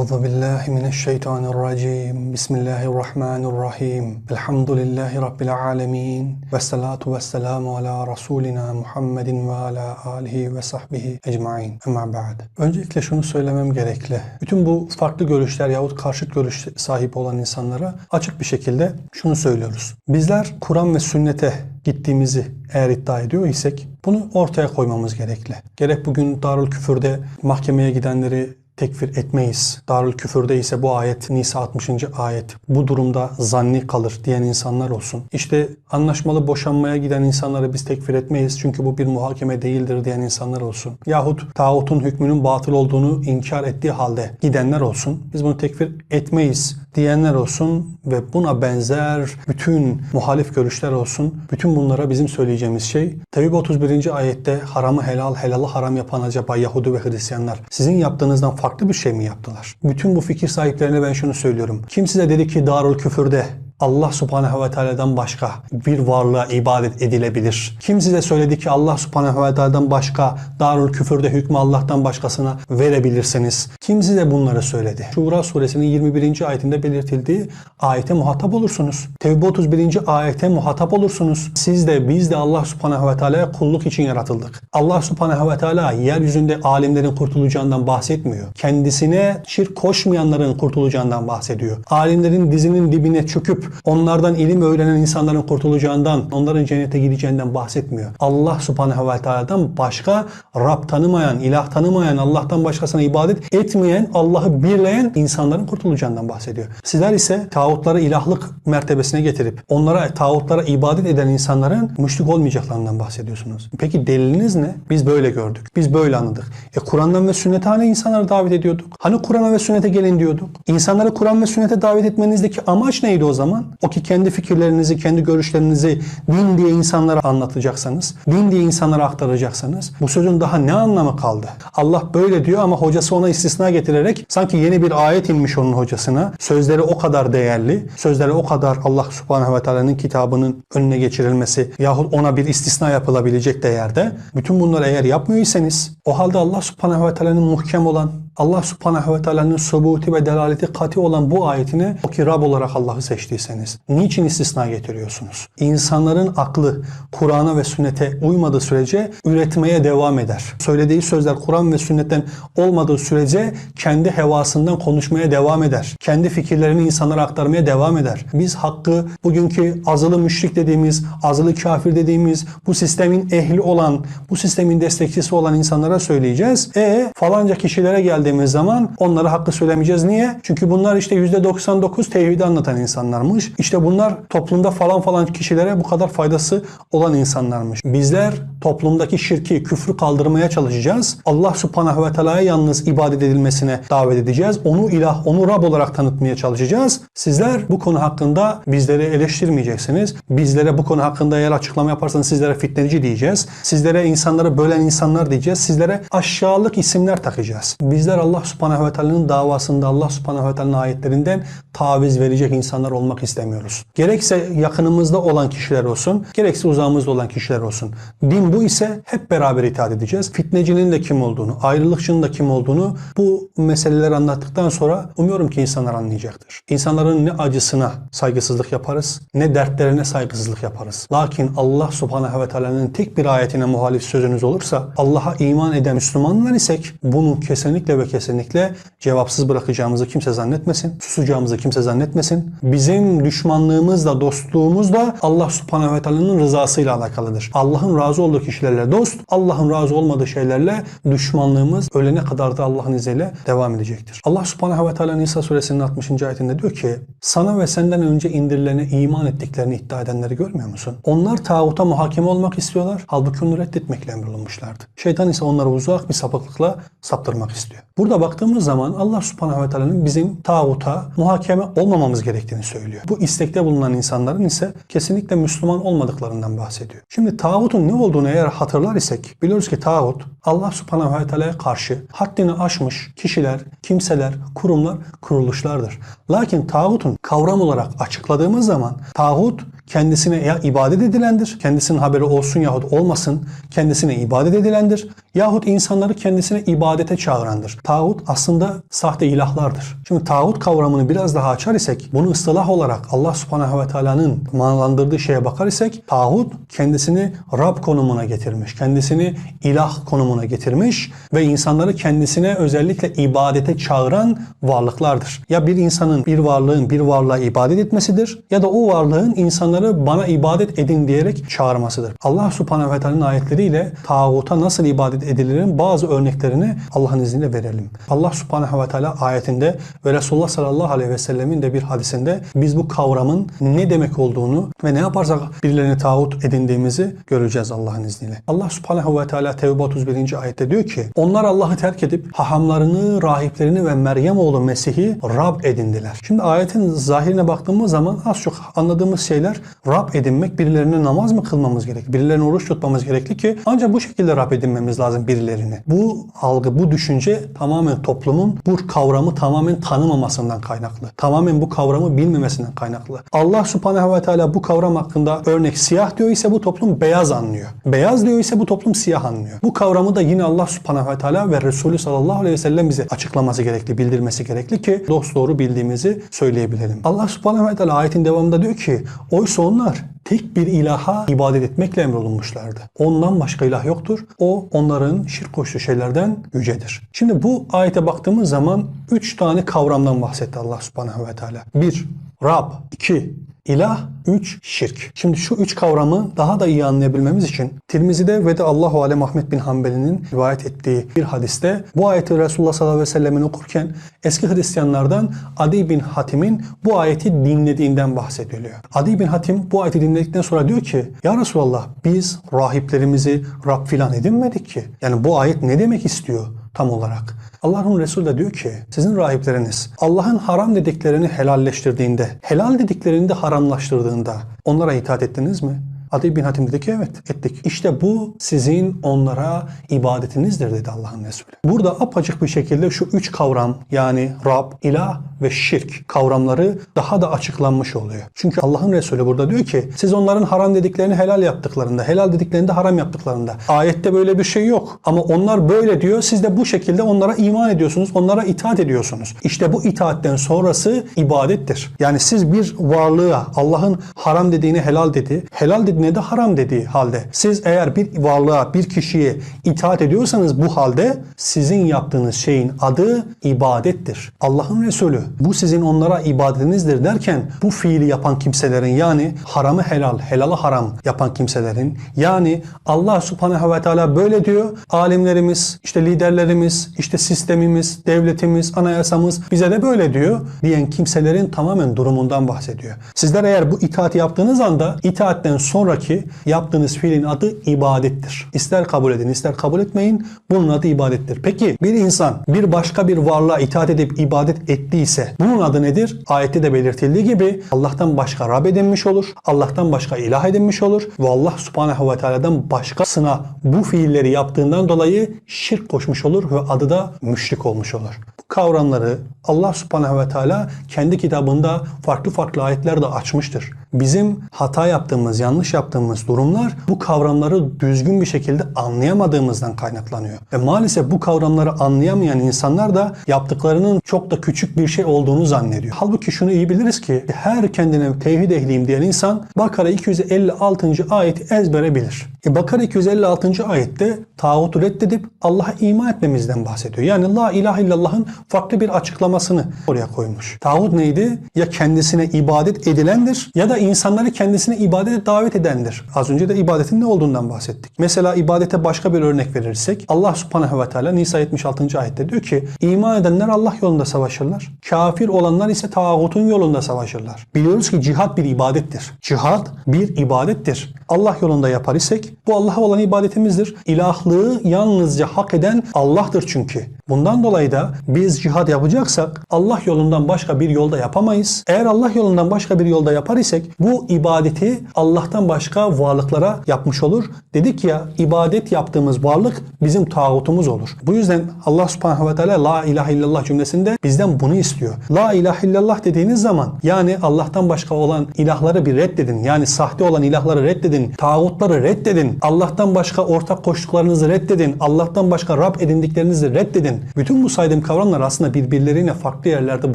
Euzu billahi mineşşeytanirracim. Bismillahirrahmanirrahim. Elhamdülillahi rabbil alamin. Ves salatu vesselamu ala rasulina Muhammedin ve ala alihi ve sahbihi ecmaîn. Ama ba'd. Öncelikle şunu söylemem gerekli. Bütün bu farklı görüşler yahut karşıt görüş sahip olan insanlara açık bir şekilde şunu söylüyoruz. Bizler Kur'an ve sünnete gittiğimizi eğer iddia ediyor isek bunu ortaya koymamız gerekli. Gerek bugün Darül Küfür'de mahkemeye gidenleri tekfir etmeyiz. Darül küfürde ise bu ayet Nisa 60. ayet. Bu durumda zanni kalır diyen insanlar olsun. İşte anlaşmalı boşanmaya giden insanları biz tekfir etmeyiz çünkü bu bir muhakeme değildir diyen insanlar olsun. Yahut tağutun hükmünün batıl olduğunu inkar ettiği halde gidenler olsun. Biz bunu tekfir etmeyiz diyenler olsun ve buna benzer bütün muhalif görüşler olsun. Bütün bunlara bizim söyleyeceğimiz şey Tevbe 31. ayette haramı helal, helalı haram yapan acaba Yahudi ve Hristiyanlar sizin yaptığınızdan farklı bir şey mi yaptılar? Bütün bu fikir sahiplerine ben şunu söylüyorum. Kim size dedi ki Darül Küfür'de Allah subhanehu ve teala'dan başka bir varlığa ibadet edilebilir. Kim size söyledi ki Allah subhanehu ve teala'dan başka darül küfürde hükmü Allah'tan başkasına verebilirsiniz? Kim size bunları söyledi? Şura suresinin 21. ayetinde belirtildiği ayete muhatap olursunuz. Tevbe 31. ayete muhatap olursunuz. Siz de biz de Allah subhanehu ve teala'ya kulluk için yaratıldık. Allah subhanehu ve teala yeryüzünde alimlerin kurtulacağından bahsetmiyor. Kendisine şirk koşmayanların kurtulacağından bahsediyor. Alimlerin dizinin dibine çöküp onlardan ilim öğrenen insanların kurtulacağından, onların cennete gideceğinden bahsetmiyor. Allah subhanehu ve teala'dan başka Rab tanımayan, ilah tanımayan, Allah'tan başkasına ibadet etmeyen, Allah'ı birleyen insanların kurtulacağından bahsediyor. Sizler ise tağutları ilahlık mertebesine getirip onlara tağutlara ibadet eden insanların müşrik olmayacaklarından bahsediyorsunuz. Peki deliliniz ne? Biz böyle gördük. Biz böyle anladık. E Kur'an'dan ve sünnete hani insanları davet ediyorduk? Hani Kur'an'a ve sünnete gelin diyorduk? İnsanları Kur'an ve sünnete davet etmenizdeki amaç neydi o zaman? O ki kendi fikirlerinizi, kendi görüşlerinizi din diye insanlara anlatacaksanız, din diye insanlara aktaracaksanız bu sözün daha ne anlamı kaldı? Allah böyle diyor ama hocası ona istisna getirerek sanki yeni bir ayet inmiş onun hocasına. Sözleri o kadar değerli, sözleri o kadar Allah subhanehu ve teala'nın kitabının önüne geçirilmesi yahut ona bir istisna yapılabilecek değerde. Bütün bunları eğer yapmıyorsanız o halde Allah subhanehu ve teala'nın muhkem olan Allah subhanehu ve teala'nın subuti ve delaleti kati olan bu ayetini o ki Rab olarak Allah'ı seçtiyseniz niçin istisna getiriyorsunuz? İnsanların aklı Kur'an'a ve sünnete uymadığı sürece üretmeye devam eder. Söylediği sözler Kur'an ve sünnetten olmadığı sürece kendi hevasından konuşmaya devam eder. Kendi fikirlerini insanlara aktarmaya devam eder. Biz hakkı bugünkü azılı müşrik dediğimiz, azılı kafir dediğimiz bu sistemin ehli olan, bu sistemin destekçisi olan insanlara söyleyeceğiz. E falanca kişilere geldiğimiz zaman onlara hakkı söylemeyeceğiz. Niye? Çünkü bunlar işte %99 tevhidi anlatan insanlarmış. İşte bunlar toplumda falan falan kişilere bu kadar faydası olan insanlarmış. Bizler toplumdaki şirki, küfrü kaldırmaya çalışacağız. Allah subhanahu ve teala'ya yalnız ibadet edilmesine davet edeceğiz. Onu ilah, onu Rab olarak tanıtmaya çalışacağız. Sizler bu konu hakkında bizleri eleştirmeyeceksiniz. Bizlere bu konu hakkında eğer açıklama yaparsanız sizlere fitneci diyeceğiz. Sizlere insanları bölen insanlar diyeceğiz. Sizlere aşağılık isimler takacağız. Bizler Allah subhanahu ve teala'nın davasında, Allah subhanahu ve teala'nın ayetlerinden taviz verecek insanlar olmak istemiyoruz. Gerekse yakınımızda olan kişiler olsun, gerekse uzağımızda olan kişiler olsun. Din bu ise hep beraber itaat edeceğiz. Fitnecinin de kim olduğunu, ayrılıkçının da kim olduğunu bu meseleleri anlattıktan sonra umuyorum ki insanlar anlayacaktır. İnsanların ne acısına saygısızlık yaparız, ne dertlerine saygısızlık yaparız. Lakin Allah subhanahu ve teala'nın tek bir ayetine muhalif sözünüz olursa, Allah'a iman eden Müslümanlar isek bunu kesinlikle ve kesinlikle cevapsız bırakacağımızı kimse zannetmesin. Susacağımızı kimse zannetmesin. Bizim düşmanlığımız da dostluğumuz da Allah subhanahu ve teala'nın rızasıyla alakalıdır. Allah'ın razı olduğu kişilerle dost, Allah'ın razı olmadığı şeylerle düşmanlığımız ölene kadar da Allah'ın izniyle devam edecektir. Allah subhanahu ve teala Nisa suresinin 60. ayetinde diyor ki sana ve senden önce indirilene iman ettiklerini iddia edenleri görmüyor musun? Onlar tağuta muhakeme olmak istiyorlar. Halbuki onu reddetmekle emrolunmuşlardı. Şeytan ise onları uzak bir sapıklıkla saptırmak istiyor. Burada baktığımız zaman Allah subhanahu ve teala'nın bizim tağuta muhakeme olmamamız gerektiğini söylüyor. Bu istekte bulunan insanların ise kesinlikle Müslüman olmadıklarından bahsediyor. Şimdi tağutun ne olduğunu eğer hatırlar isek biliyoruz ki tağut Allah subhanahu ve teala'ya karşı haddini aşmış kişiler, kimseler, kurumlar, kuruluşlardır. Lakin tağutun kavram olarak açıkladığımız zaman tağut kendisine ya ibadet edilendir, kendisinin haberi olsun yahut olmasın, kendisine ibadet edilendir yahut insanları kendisine ibadete çağırandır. Tağut aslında sahte ilahlardır. Şimdi tağut kavramını biraz daha açar isek, bunu ıstılah olarak Allah subhanehu ve teala'nın manalandırdığı şeye bakar isek, tağut kendisini Rab konumuna getirmiş, kendisini ilah konumuna getirmiş ve insanları kendisine özellikle ibadete çağıran varlıklardır. Ya bir insanın, bir varlığın bir varlığa ibadet etmesidir ya da o varlığın insanları bana ibadet edin diyerek çağırmasıdır. Allah subhanehu ve teala'nın ayetleriyle tağuta nasıl ibadet edilirin bazı örneklerini Allah'ın izniyle verelim. Allah subhanehu ve teala ayetinde ve Resulullah sallallahu aleyhi ve sellemin de bir hadisinde biz bu kavramın ne demek olduğunu ve ne yaparsak birilerini tağut edindiğimizi göreceğiz Allah'ın izniyle. Allah subhanehu ve teala Tevbe 31. ayette diyor ki onlar Allah'ı terk edip hahamlarını, rahiplerini ve Meryem oğlu Mesih'i Rab edindiler. Şimdi ayetin zahirine baktığımız zaman az çok anladığımız şeyler Rab edinmek birilerine namaz mı kılmamız gerek? Birilerine oruç tutmamız gerekli ki ancak bu şekilde Rab edinmemiz lazım birilerini. Bu algı, bu düşünce tamamen toplumun bu kavramı tamamen tanımamasından kaynaklı. Tamamen bu kavramı bilmemesinden kaynaklı. Allah subhanehu ve teala bu kavram hakkında örnek siyah diyor ise bu toplum beyaz anlıyor. Beyaz diyor ise bu toplum siyah anlıyor. Bu kavramı da yine Allah subhanehu ve teala ve Resulü sallallahu aleyhi ve sellem bize açıklaması gerekli, bildirmesi gerekli ki dost doğru bildiğimizi söyleyebilelim. Allah subhanehu ve teala ayetin devamında diyor ki oysa onlar tek bir ilaha ibadet etmekle emrolunmuşlardı. Ondan başka ilah yoktur. O onların şirk koştuğu şeylerden yücedir. Şimdi bu ayete baktığımız zaman üç tane kavramdan bahsetti Allah subhanehu ve teala. Bir, Rab. iki İlah, üç şirk. Şimdi şu üç kavramı daha da iyi anlayabilmemiz için Tirmizi'de ve de Allahu Alem Ahmet bin Hanbeli'nin rivayet ettiği bir hadiste bu ayeti Resulullah sallallahu aleyhi ve sellemin okurken eski Hristiyanlardan Adi bin Hatim'in bu ayeti dinlediğinden bahsediliyor. Adi bin Hatim bu ayeti dinledikten sonra diyor ki Ya Resulallah biz rahiplerimizi Rab filan edinmedik ki. Yani bu ayet ne demek istiyor tam olarak? Allah'ın Resulü de diyor ki sizin rahipleriniz Allah'ın haram dediklerini helalleştirdiğinde, helal dediklerini de haramlaştırdığında onlara itaat ettiniz mi? Adi bin Hatim dedi ki evet ettik. İşte bu sizin onlara ibadetinizdir dedi Allah'ın Resulü. Burada apacık bir şekilde şu üç kavram yani Rab, ilah ve şirk kavramları daha da açıklanmış oluyor. Çünkü Allah'ın Resulü burada diyor ki siz onların haram dediklerini helal yaptıklarında, helal dediklerini de haram yaptıklarında. Ayette böyle bir şey yok. Ama onlar böyle diyor. Siz de bu şekilde onlara iman ediyorsunuz. Onlara itaat ediyorsunuz. İşte bu itaatten sonrası ibadettir. Yani siz bir varlığa Allah'ın haram dediğini helal dedi, helal dediğine de haram dediği halde siz eğer bir varlığa, bir kişiye itaat ediyorsanız bu halde sizin yaptığınız şeyin adı ibadettir. Allah'ın Resulü bu sizin onlara ibadetinizdir derken bu fiili yapan kimselerin yani haramı helal, helalı haram yapan kimselerin yani Allah subhanehu ve teala böyle diyor. Alimlerimiz, işte liderlerimiz, işte sistemimiz, devletimiz, anayasamız bize de böyle diyor diyen kimselerin tamamen durumundan bahsediyor. Sizler eğer bu itaati yaptığınız anda itaatten sonraki yaptığınız fiilin adı ibadettir. İster kabul edin, ister kabul etmeyin. Bunun adı ibadettir. Peki bir insan bir başka bir varlığa itaat edip ibadet ettiyse bunun adı nedir? Ayette de belirtildiği gibi Allah'tan başka Rab edinmiş olur. Allah'tan başka ilah edinmiş olur. Ve Allah subhanehu ve teala'dan başkasına bu fiilleri yaptığından dolayı şirk koşmuş olur ve adı da müşrik olmuş olur. Bu kavramları Allah subhanehu ve teala kendi kitabında farklı farklı ayetlerde açmıştır. Bizim hata yaptığımız, yanlış yaptığımız durumlar bu kavramları düzgün bir şekilde anlayamadığımızdan kaynaklanıyor. Ve maalesef bu kavramları anlayamayan insanlar da yaptıklarının çok da küçük bir şey olduğunu zannediyor. Halbuki şunu iyi biliriz ki her kendine tevhid ehliyim diyen insan Bakara 256. ayeti ezbere bilir. E Bakara 256. ayette tağutu reddedip Allah'a iman etmemizden bahsediyor. Yani la ilahe illallah'ın farklı bir açıklamasını oraya koymuş. Tağut neydi? Ya kendisine ibadet edilendir ya da insanları kendisine ibadete davet edendir. Az önce de ibadetin ne olduğundan bahsettik. Mesela ibadete başka bir örnek verirsek Allah subhanehu ve teala Nisa 76. ayette diyor ki iman edenler Allah yolunda savaşırlar. Kafir olanlar ise tağutun yolunda savaşırlar. Biliyoruz ki cihat bir ibadettir. Cihat bir ibadettir. Allah yolunda yapar isek bu Allah'a olan ibadetimizdir. İlahlığı yalnızca hak eden Allah'tır çünkü. Bundan dolayı da biz cihad yapacaksak Allah yolundan başka bir yolda yapamayız. Eğer Allah yolundan başka bir yolda yapar isek bu ibadeti Allah'tan başka başka varlıklara yapmış olur. Dedik ya ibadet yaptığımız varlık bizim tağutumuz olur. Bu yüzden Allah subhanahu ve teala la ilahe illallah cümlesinde bizden bunu istiyor. La ilahe illallah dediğiniz zaman yani Allah'tan başka olan ilahları bir reddedin. Yani sahte olan ilahları reddedin. Tağutları reddedin. Allah'tan başka ortak koştuklarınızı reddedin. Allah'tan başka Rab edindiklerinizi reddedin. Bütün bu saydığım kavramlar aslında birbirleriyle farklı yerlerde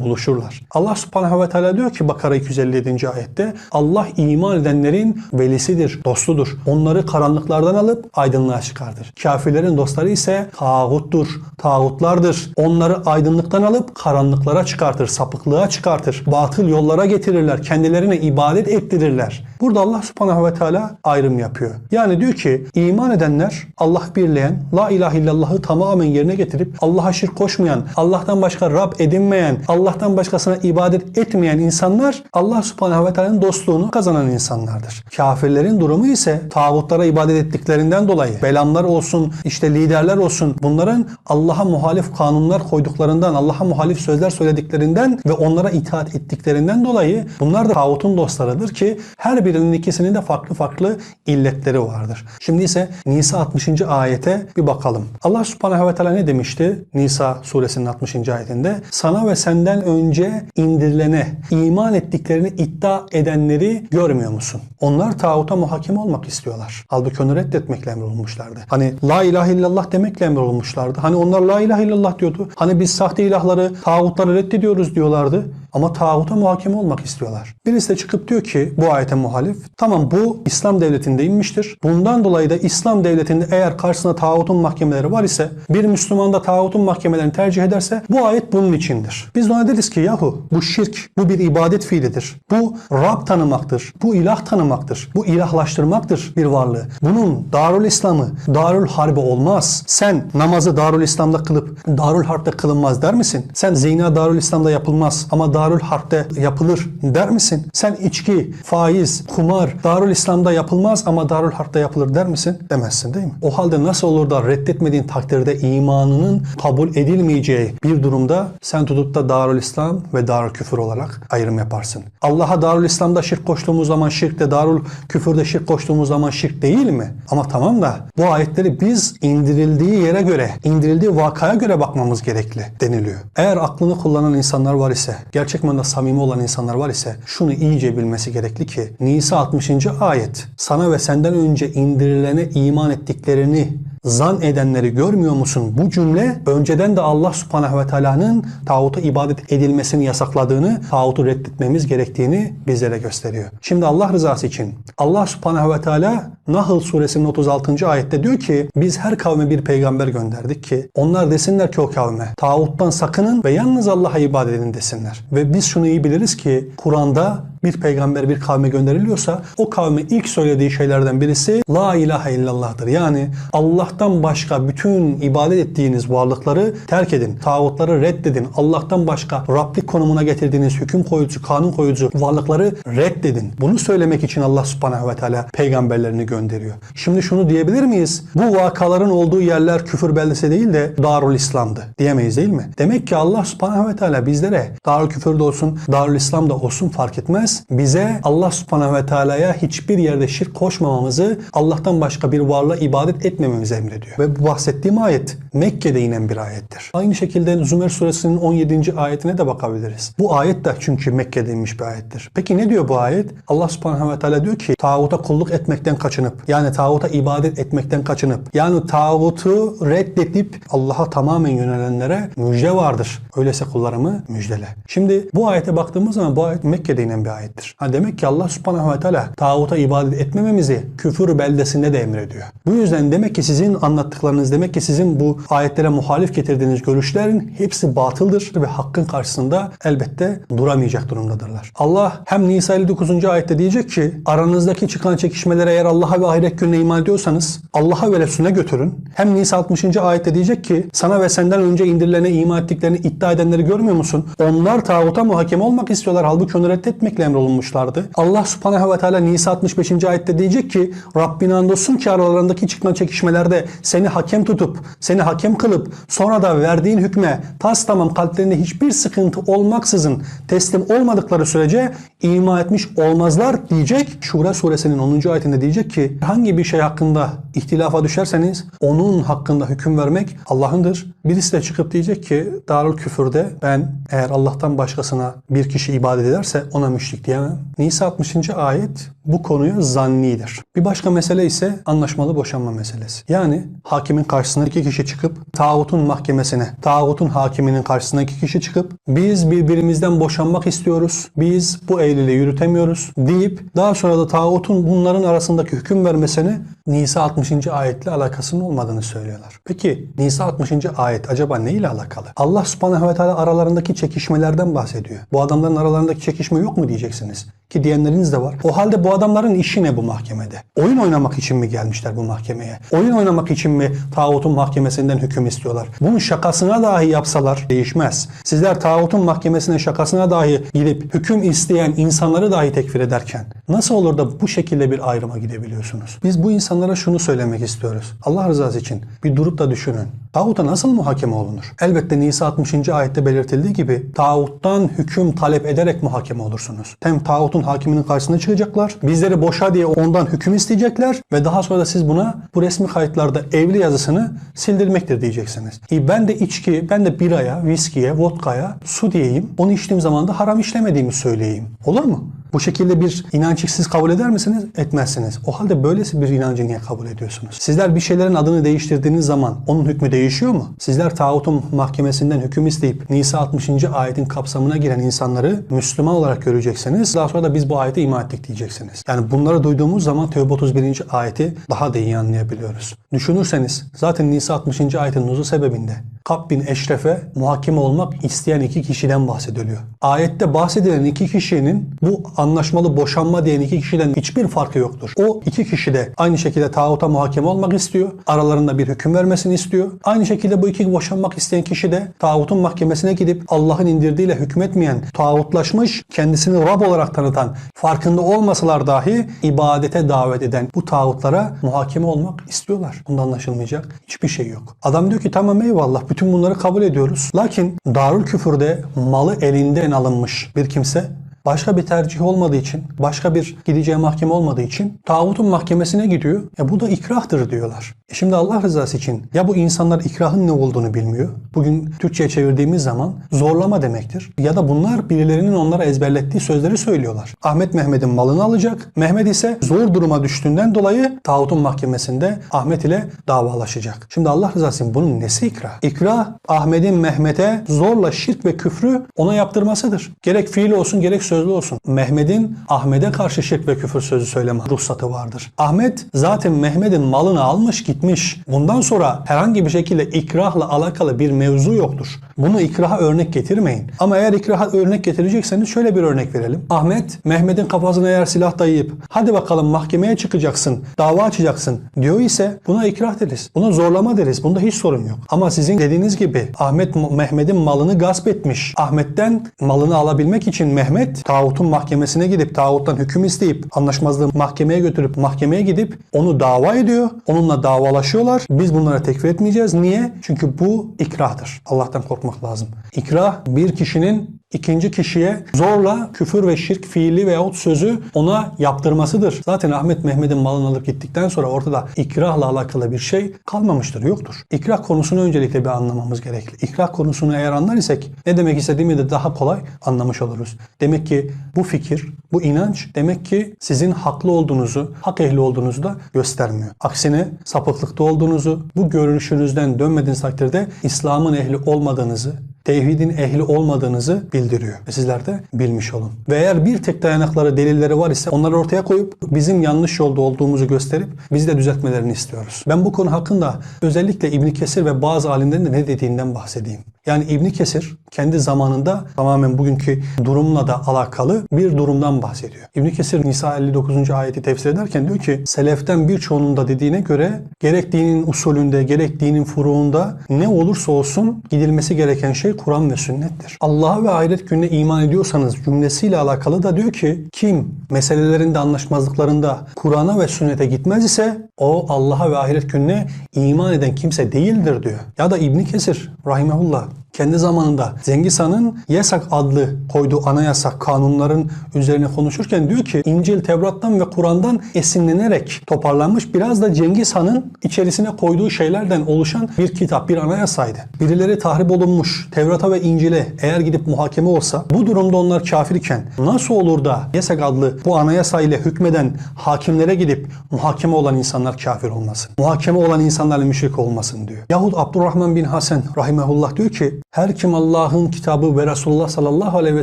buluşurlar. Allah subhanahu ve teala diyor ki Bakara 257. ayette Allah iman edenlerin velisidir, dostudur. Onları karanlıklardan alıp aydınlığa çıkardır. Kafirlerin dostları ise tağuttur, tağutlardır. Onları aydınlıktan alıp karanlıklara çıkartır, sapıklığa çıkartır. Batıl yollara getirirler, kendilerine ibadet ettirirler. Burada Allah subhanahu ve teala ayrım yapıyor. Yani diyor ki iman edenler Allah birleyen, la ilahe illallahı tamamen yerine getirip Allah'a şirk koşmayan, Allah'tan başka Rab edinmeyen, Allah'tan başkasına ibadet etmeyen insanlar Allah subhanahu ve teala'nın dostluğunu kazanan insanlardır. Kafirlerin durumu ise tağutlara ibadet ettiklerinden dolayı belamlar olsun, işte liderler olsun bunların Allah'a muhalif kanunlar koyduklarından, Allah'a muhalif sözler söylediklerinden ve onlara itaat ettiklerinden dolayı bunlar da tağutun dostlarıdır ki her birinin ikisinin de farklı farklı illetleri vardır. Şimdi ise Nisa 60. ayete bir bakalım. Allah subhanahu ve teala ne demişti? Nisa suresinin 60. ayetinde sana ve senden önce indirilene iman ettiklerini iddia edenleri görmüyor musun? Onlar tağuta muhakim olmak istiyorlar. Halbuki onu reddetmekle emrolunmuşlardı. Hani la ilahe illallah demekle emrolunmuşlardı. Hani onlar la ilahe illallah diyordu. Hani biz sahte ilahları, tağutları reddediyoruz diyorlardı. Ama tağuta muhakeme olmak istiyorlar. Birisi de çıkıp diyor ki bu ayete muhalif. Tamam bu İslam devletinde inmiştir. Bundan dolayı da İslam devletinde eğer karşısında tağutun mahkemeleri var ise bir Müslüman da tağutun mahkemelerini tercih ederse bu ayet bunun içindir. Biz de ona deriz ki yahu bu şirk, bu bir ibadet fiilidir. Bu Rab tanımaktır. Bu ilah tanımaktır. Bu ilahlaştırmaktır bir varlığı. Bunun Darül İslam'ı Darül Harbi olmaz. Sen namazı Darül İslam'da kılıp Darül Harp'te kılınmaz der misin? Sen zina Darül İslam'da yapılmaz ama Darül Harp'te yapılır der misin? Sen içki, faiz, kumar Darül İslam'da yapılmaz ama Darül Harp'te yapılır der misin? Demezsin değil mi? O halde nasıl olur da reddetmediğin takdirde imanının kabul edilmeyeceği bir durumda sen tutup da Darül İslam ve Darül Küfür olarak ayrım yaparsın. Allah'a Darül İslam'da şirk koştuğumuz zaman şirk de Darül Küfür'de şirk koştuğumuz zaman şirk değil mi? Ama tamam da bu ayetleri biz indirildiği yere göre, indirildiği vakaya göre bakmamız gerekli deniliyor. Eğer aklını kullanan insanlar var ise, gerçek manada samimi olan insanlar var ise şunu iyice bilmesi gerekli ki Nisa 60. ayet sana ve senden önce indirilene iman ettiklerini zan edenleri görmüyor musun? Bu cümle önceden de Allah subhanahu ve teala'nın tağuta ibadet edilmesini yasakladığını, tağutu reddetmemiz gerektiğini bizlere gösteriyor. Şimdi Allah rızası için Allah subhanahu ve teala Nahl suresinin 36. ayette diyor ki biz her kavme bir peygamber gönderdik ki onlar desinler ki o kavme tağuttan sakının ve yalnız Allah'a ibadet edin desinler. Ve biz şunu iyi biliriz ki Kur'an'da bir peygamber bir kavme gönderiliyorsa o kavme ilk söylediği şeylerden birisi La ilahe illallah'tır. Yani Allah'tan başka bütün ibadet ettiğiniz varlıkları terk edin. Tağutları reddedin. Allah'tan başka Rablik konumuna getirdiğiniz hüküm koyucu, kanun koyucu varlıkları reddedin. Bunu söylemek için Allah subhanehu ve teala peygamberlerini gönderiyor. Şimdi şunu diyebilir miyiz? Bu vakaların olduğu yerler küfür beldesi değil de Darul İslam'dı. Diyemeyiz değil mi? Demek ki Allah subhanehu ve teala bizlere Darul Küfür'de olsun, Darul İslam'da olsun fark etmez. Bize Allah subhanehu ve teala'ya hiçbir yerde şirk koşmamamızı, Allah'tan başka bir varlığa ibadet etmememizi emrediyor. Ve bu bahsettiğim ayet Mekke'de inen bir ayettir. Aynı şekilde Zümer suresinin 17. ayetine de bakabiliriz. Bu ayet de çünkü Mekke'de inmiş bir ayettir. Peki ne diyor bu ayet? Allah subhanehu ve teala diyor ki tağuta kulluk etmekten kaçınıp yani tağuta ibadet etmekten kaçınıp yani tağutu reddedip Allah'a tamamen yönelenlere müjde vardır. Öyleyse kullarımı müjdele. Şimdi bu ayete baktığımız zaman bu ayet Mekke'de inen bir ayettir. Ha demek ki Allah subhanehu ve teala tağuta ibadet etmememizi küfür beldesinde de emrediyor. Bu yüzden demek ki sizin anlattıklarınız demek ki sizin bu ayetlere muhalif getirdiğiniz görüşlerin hepsi batıldır ve hakkın karşısında elbette duramayacak durumdadırlar. Allah hem Nisa 59. ayette diyecek ki aranızdaki çıkan çekişmelere eğer Allah'a ve ahiret gününe iman ediyorsanız Allah'a ve Resulüne götürün. Hem Nisa 60. ayette diyecek ki sana ve senden önce indirilene iman ettiklerini iddia edenleri görmüyor musun? Onlar tağuta muhakeme olmak istiyorlar halbuki onu reddetmekle emrolunmuşlardı. Allah subhanehu ve teala Nisa 65. ayette diyecek ki Rabbine andolsun ki aralarındaki çıkma çekişmelerde seni hakem tutup, seni hakem kılıp sonra da verdiğin hükme tas tamam kalplerinde hiçbir sıkıntı olmaksızın teslim olmadıkları sürece ima etmiş olmazlar diyecek. Şura suresinin 10. ayetinde diyecek ki hangi bir şey hakkında ihtilafa düşerseniz onun hakkında hüküm vermek Allah'ındır. Birisi de çıkıp diyecek ki Darül Küfür'de ben eğer Allah'tan başkasına bir kişi ibadet ederse ona müşrik diyemem. Nisa 60. ayet bu konuya zannidir. Bir başka mesele ise anlaşmalı boşanma meselesi. Yani hakimin karşısına iki kişi çıkıp tağutun mahkemesine, tağutun hakiminin karşısına iki kişi çıkıp biz birbirimizden boşanmak istiyoruz, biz bu evliliği yürütemiyoruz deyip daha sonra da tağutun bunların arasındaki hüküm vermesini Nisa 60. ayetle alakasının olmadığını söylüyorlar. Peki Nisa 60. ayet acaba ne ile alakalı? Allah subhanehu ve teala aralarındaki çekişmelerden bahsediyor. Bu adamların aralarındaki çekişme yok mu diyeceksiniz? Ki diyenleriniz de var. O halde bu adamların işi ne bu mahkemede? Oyun oynamak için mi gelmişler bu mahkemeye? Oyun oynamak için mi tağutun mahkemesinden hüküm istiyorlar? Bunun şakasına dahi yapsalar değişmez. Sizler tağutun mahkemesine şakasına dahi gidip hüküm isteyen insanları dahi tekfir ederken nasıl olur da bu şekilde bir ayrıma gidebiliyorsunuz? Biz bu insanlara şunu söylemek istiyoruz. Allah rızası için bir durup da düşünün. Tağuta nasıl muhakeme olunur? Elbette Nisa 60. ayette belirtildiği gibi tağuttan hüküm talep ederek muhakeme olursunuz. Hem tağutun hakiminin karşısına çıkacaklar. Bizleri boşa diye ondan hüküm isteyecekler ve daha sonra da siz buna bu resmi kayıtlarda evli yazısını sildirmektir diyeceksiniz. E ben de içki, ben de biraya, viskiye, vodkaya su diyeyim. Onu içtiğim zaman da haram işlemediğimi söyleyeyim. Olur mu? Bu şekilde bir inançı siz kabul eder misiniz? Etmezsiniz. O halde böylesi bir inancı niye kabul ediyorsunuz? Sizler bir şeylerin adını değiştirdiğiniz zaman onun hükmü değişiyor mu? Sizler tağutun mahkemesinden hüküm isteyip Nisa 60. ayetin kapsamına giren insanları Müslüman olarak göreceksiniz. Daha sonra da biz bu ayete iman ettik diyeceksiniz. Yani bunları duyduğumuz zaman Tevbe 31. ayeti daha da iyi anlayabiliyoruz. Düşünürseniz zaten Nisa 60. ayetin nuzul sebebinde Kab bin Eşref'e muhakeme olmak isteyen iki kişiden bahsediliyor. Ayette bahsedilen iki kişinin bu anlaşmalı boşanma diyen iki kişiden hiçbir farkı yoktur. O iki kişi de aynı şekilde tağuta muhakeme olmak istiyor. Aralarında bir hüküm vermesini istiyor. Aynı şekilde bu iki boşanmak isteyen kişi de tağutun mahkemesine gidip Allah'ın indirdiğiyle hükmetmeyen, tağutlaşmış, kendisini Rab olarak tanıtan, farkında olmasalar dahi ibadete davet eden bu tağutlara muhakeme olmak istiyorlar. Bunda anlaşılmayacak hiçbir şey yok. Adam diyor ki tamam eyvallah bütün bunları kabul ediyoruz. Lakin Darül Küfür'de malı elinden alınmış bir kimse başka bir tercih olmadığı için, başka bir gideceği mahkeme olmadığı için tağutun mahkemesine gidiyor. E bu da ikrahtır diyorlar. E şimdi Allah rızası için ya bu insanlar ikrahın ne olduğunu bilmiyor. Bugün Türkçe'ye çevirdiğimiz zaman zorlama demektir. Ya da bunlar birilerinin onlara ezberlettiği sözleri söylüyorlar. Ahmet Mehmet'in malını alacak. Mehmet ise zor duruma düştüğünden dolayı tağutun mahkemesinde Ahmet ile davalaşacak. Şimdi Allah rızası için bunun nesi ikrah? İkrah Ahmet'in Mehmet'e zorla şirk ve küfrü ona yaptırmasıdır. Gerek fiil olsun gerek sözlü olsun. Mehmet'in Ahmet'e karşı şirk ve küfür sözü söyleme ruhsatı vardır. Ahmet zaten Mehmet'in malını almış gitmiş. Bundan sonra herhangi bir şekilde ikrahla alakalı bir mevzu yoktur. Bunu ikraha örnek getirmeyin. Ama eğer ikraha örnek getirecekseniz şöyle bir örnek verelim. Ahmet Mehmet'in kafasına eğer silah dayayıp hadi bakalım mahkemeye çıkacaksın, dava açacaksın diyor ise buna ikrah deriz. Buna zorlama deriz. Bunda hiç sorun yok. Ama sizin dediğiniz gibi Ahmet Mehmet'in malını gasp etmiş. Ahmet'ten malını alabilmek için Mehmet tağutun mahkemesine gidip tağuttan hüküm isteyip anlaşmazlığı mahkemeye götürüp mahkemeye gidip onu dava ediyor. Onunla davalaşıyorlar. Biz bunlara tekfir etmeyeceğiz. Niye? Çünkü bu ikrahtır. Allah'tan korkmak lazım. İkrah bir kişinin ikinci kişiye zorla küfür ve şirk fiili veyahut sözü ona yaptırmasıdır. Zaten Ahmet Mehmet'in malını alıp gittikten sonra ortada ikrahla alakalı bir şey kalmamıştır, yoktur. İkrah konusunu öncelikle bir anlamamız gerekli. İkrah konusunu eğer anlar isek ne demek istediğimi de daha kolay anlamış oluruz. Demek ki bu fikir, bu inanç demek ki sizin haklı olduğunuzu, hak ehli olduğunuzu da göstermiyor. Aksine sapıklıkta olduğunuzu, bu görünüşünüzden dönmediğiniz takdirde İslam'ın ehli olmadığınızı, tevhidin ehli olmadığınızı bildiriyor. Ve sizler de bilmiş olun. Ve eğer bir tek dayanakları, delilleri var ise onları ortaya koyup bizim yanlış yolda olduğumuzu gösterip bizi de düzeltmelerini istiyoruz. Ben bu konu hakkında özellikle İbn Kesir ve bazı alimlerin de ne dediğinden bahsedeyim. Yani İbn Kesir kendi zamanında tamamen bugünkü durumla da alakalı bir durumdan bahsediyor. İbn Kesir Nisa 59. ayeti tefsir ederken diyor ki seleften birçoğunun da dediğine göre gerek dinin usulünde gerek dinin furuğunda ne olursa olsun gidilmesi gereken şey Kur'an ve sünnettir. Allah'a ve ahiret gününe iman ediyorsanız cümlesiyle alakalı da diyor ki kim meselelerinde anlaşmazlıklarında Kur'an'a ve sünnete gitmez ise o Allah'a ve ahiret gününe iman eden kimse değildir diyor. Ya da İbni Kesir rahimehullah kendi zamanında Cengiz Han'ın Yesak adlı koyduğu anayasa kanunların üzerine konuşurken diyor ki İncil, Tevrat'tan ve Kur'an'dan esinlenerek toparlanmış biraz da Cengiz Han'ın içerisine koyduğu şeylerden oluşan bir kitap, bir anayasaydı. Birileri tahrip olunmuş Tevrat'a ve İncil'e eğer gidip muhakeme olsa bu durumda onlar kafirken nasıl olur da Yesak adlı bu anayasa ile hükmeden hakimlere gidip muhakeme olan insanlar kafir olmasın? Muhakeme olan insanlarla müşrik olmasın diyor. Yahut Abdurrahman bin Hasan rahimehullah diyor ki her kim Allah'ın kitabı ve Resulullah sallallahu aleyhi ve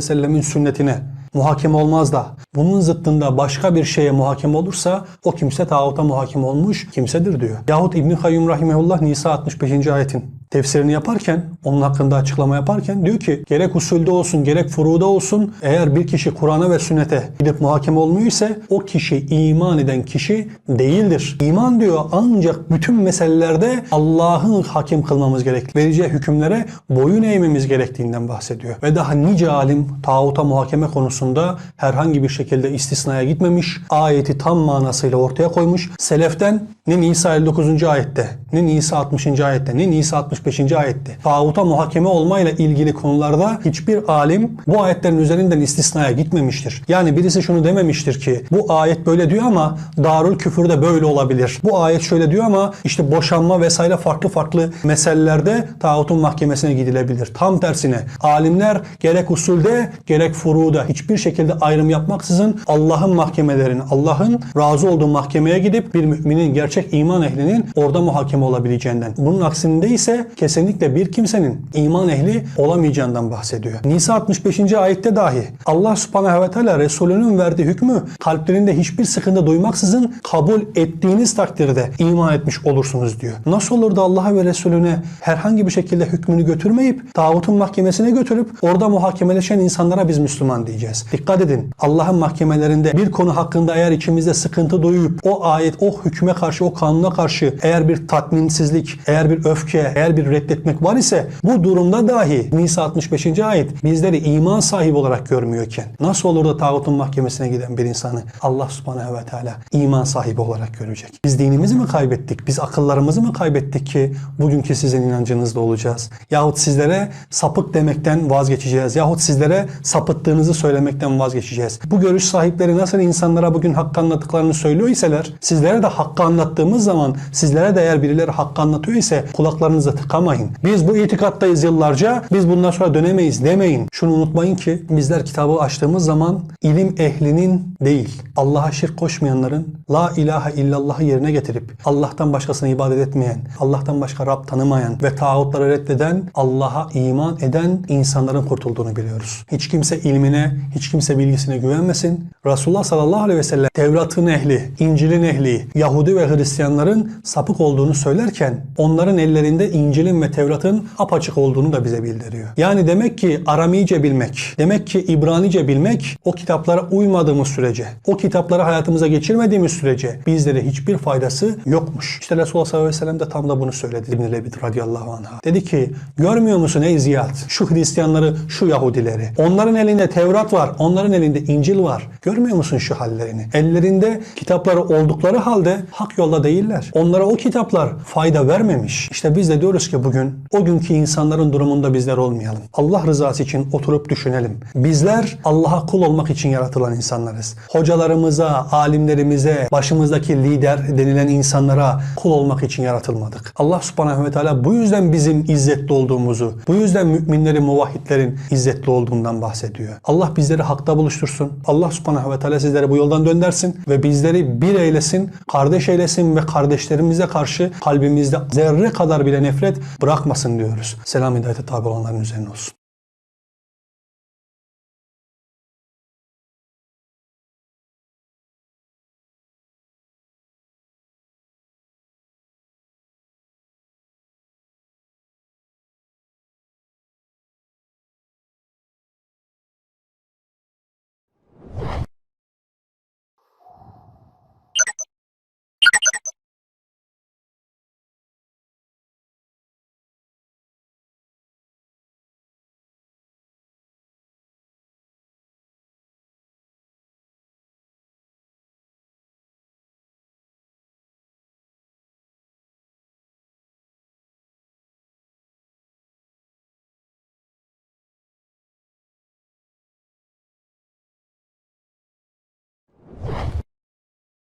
sellemin sünnetine muhakeme olmaz da bunun zıttında başka bir şeye muhakeme olursa o kimse tağuta muhakeme olmuş kimsedir diyor. Yahut İbn Kayyum rahimehullah Nisa 65. ayetin tefsirini yaparken, onun hakkında açıklama yaparken diyor ki gerek usulde olsun gerek furuda olsun eğer bir kişi Kur'an'a ve sünnete gidip muhakeme olmuyor ise o kişi iman eden kişi değildir. İman diyor ancak bütün meselelerde Allah'ın hakim kılmamız gerek. Vereceği hükümlere boyun eğmemiz gerektiğinden bahsediyor. Ve daha nice alim tağuta muhakeme konusunda herhangi bir şekilde istisnaya gitmemiş. Ayeti tam manasıyla ortaya koymuş. Seleften ne Nisa 59. ayette, ne Nisa 60. ayette, ne Nisa 65. ayette. Tağuta muhakeme olmayla ilgili konularda hiçbir alim bu ayetlerin üzerinden istisnaya gitmemiştir. Yani birisi şunu dememiştir ki bu ayet böyle diyor ama darul küfürde böyle olabilir. Bu ayet şöyle diyor ama işte boşanma vesaire farklı farklı meselelerde tağutun mahkemesine gidilebilir. Tam tersine alimler gerek usulde gerek furuda hiçbir şekilde ayrım yapmaksızın Allah'ın mahkemelerine, Allah'ın razı olduğu mahkemeye gidip bir müminin gerçek iman ehlinin orada muhakeme olabileceğinden. Bunun aksinde ise kesinlikle bir kimsenin iman ehli olamayacağından bahsediyor. Nisa 65. ayette dahi Allah subhanehu ve teala Resulünün verdiği hükmü kalplerinde hiçbir sıkıntı duymaksızın kabul ettiğiniz takdirde iman etmiş olursunuz diyor. Nasıl olur da Allah'a ve Resulüne herhangi bir şekilde hükmünü götürmeyip tağutun mahkemesine götürüp orada muhakemeleşen insanlara biz Müslüman diyeceğiz. Dikkat edin Allah'ın mahkemelerinde bir konu hakkında eğer içimizde sıkıntı duyup o ayet, o hükme karşı, o kanuna karşı eğer bir tatminsizlik, eğer bir öfke, eğer bir reddetmek var ise bu durumda dahi Nisa 65. ayet bizleri iman sahibi olarak görmüyorken nasıl olur da tağutun mahkemesine giden bir insanı Allah subhanehu ve teala iman sahibi olarak görecek? Biz dinimizi mi kaybettik? Biz akıllarımızı mı kaybettik ki bugünkü sizin inancınızda olacağız? Yahut sizlere sapık demekten vazgeçeceğiz. Yahut sizlere sapıttığınızı söylemekten vazgeçeceğiz. Bu görüş sahipleri nasıl insanlara bugün hakkı anlattıklarını söylüyor iseler sizlere de hakkı anlattığımız zaman sizlere de eğer birileri hakkı anlatıyor ise kulaklarınızı tıkamayın. Biz bu itikattayız yıllarca. Biz bundan sonra dönemeyiz demeyin. Şunu unutmayın ki bizler kitabı açtığımız zaman ilim ehlinin değil Allah'a şirk koşmayanların la ilahe illallah'ı yerine getirip Allah'tan başkasına ibadet etmeyen, Allah'tan başka Rab tanımayan ve tağutları reddeden, Allah'a iman eden insanların kurtulduğunu biliyoruz. Hiç kimse ilmine, hiç kimse bilgisine güvenmesin. Resulullah sallallahu aleyhi ve sellem Tevrat'ın ehli, İncil'in ehli, Yahudi ve Hristiyanların sapık olduğunu söylerken onların ellerinde İncil'in ve Tevrat'ın apaçık olduğunu da bize bildiriyor. Yani demek ki Aramice bilmek, demek ki İbranice bilmek o kitaplara uymadığımız sürece, o kitapları hayatımıza geçirmediğimiz sürece bizlere hiçbir faydası yokmuş. İşte Resulullah sallallahu aleyhi ve sellem de tam da bunu söyledi İbn-i Lebit radıyallahu anh'a. Dedi ki görmüyor musun ey Ziyad şu Hristiyanları, şu Yahudileri. Onların elinde Tevrat var, onların elinde İncil var. Görmüyor musun şu hallerini? Ellerinde kitapları oldukları halde hak yolda değiller. Onlara o kitaplar fayda vermemiş. İşte biz de diyoruz ki bugün o günkü insanların durumunda bizler olmayalım. Allah rızası için oturup düşünelim. Bizler Allah'a kul olmak için yaratılan insanlarız. Hocalarımıza, alimlerimize, başımızdaki lider denilen insanlara kul olmak için yaratılmadık. Allah subhanahu ve teala bu yüzden bizim izzetli olduğumuzu, bu yüzden müminlerin, muvahhidlerin izzetli olduğundan bahsediyor. Allah bizleri hakta buluştursun. Allah subhanahu ve teala sizleri bu yoldan döndersin ve bizleri bir eylesin, kardeş eylesin ve kardeşlerimize karşı kalbimizde zerre kadar bile nefret bırakmasın diyoruz. Selam hidayete tabi olanların üzerine olsun.